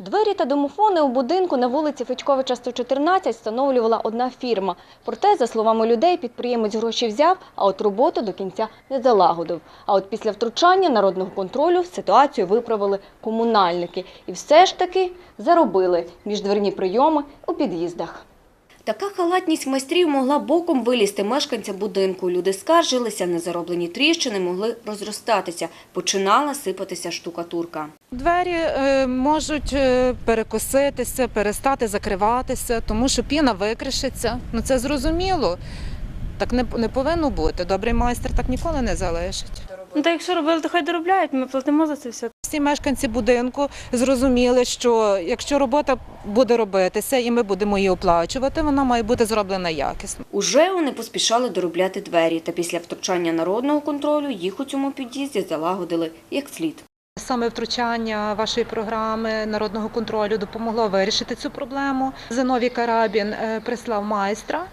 Двері та домофони у будинку на вулиці Федьковича 114 встановлювала одна фірма. Проте, за словами людей, підприємець гроші взяв, а от роботу до кінця не залагодив. А от після втручання народного контролю ситуацію виправили комунальники. І все ж таки заробили міждверні прийоми у під'їздах. Така халатність майстрів могла боком вилізти мешканцям будинку. Люди скаржилися, незароблені тріщини могли розростатися. Починала сипатися штукатурка. Двері е, можуть е, перекоситися, перестати закриватися, тому що піна викришиться. Ну це зрозуміло. Так не, не повинно бути. Добрий майстер так ніколи не залишить. Ну, та якщо робили, то хай доробляють, ми платимо за це все. Всі мешканці будинку зрозуміли, що якщо робота буде робитися і ми будемо її оплачувати, вона має бути зроблена якісно. Уже вони поспішали доробляти двері, та після втручання народного контролю їх у цьому під'їзді залагодили як слід. Саме втручання вашої програми народного контролю допомогло вирішити цю проблему. Зиновій Карабін е, прислав майстра,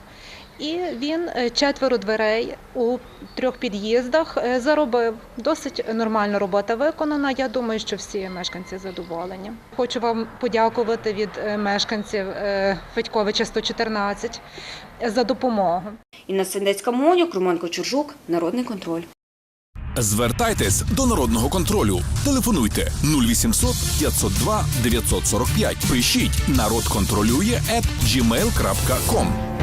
і він е, четверо дверей у трьох під'їздах е, заробив. Досить нормальна робота виконана. Я думаю, що всі мешканці задоволені. Хочу вам подякувати від е, мешканців Федьковича 114 за допомогу. Інна Сендецька Монюк, Роман Кочержук, Народний контроль. Звертайтесь до народного контролю. Телефонуйте 0800 502 945. Пишіть народ контролює at gmail.com.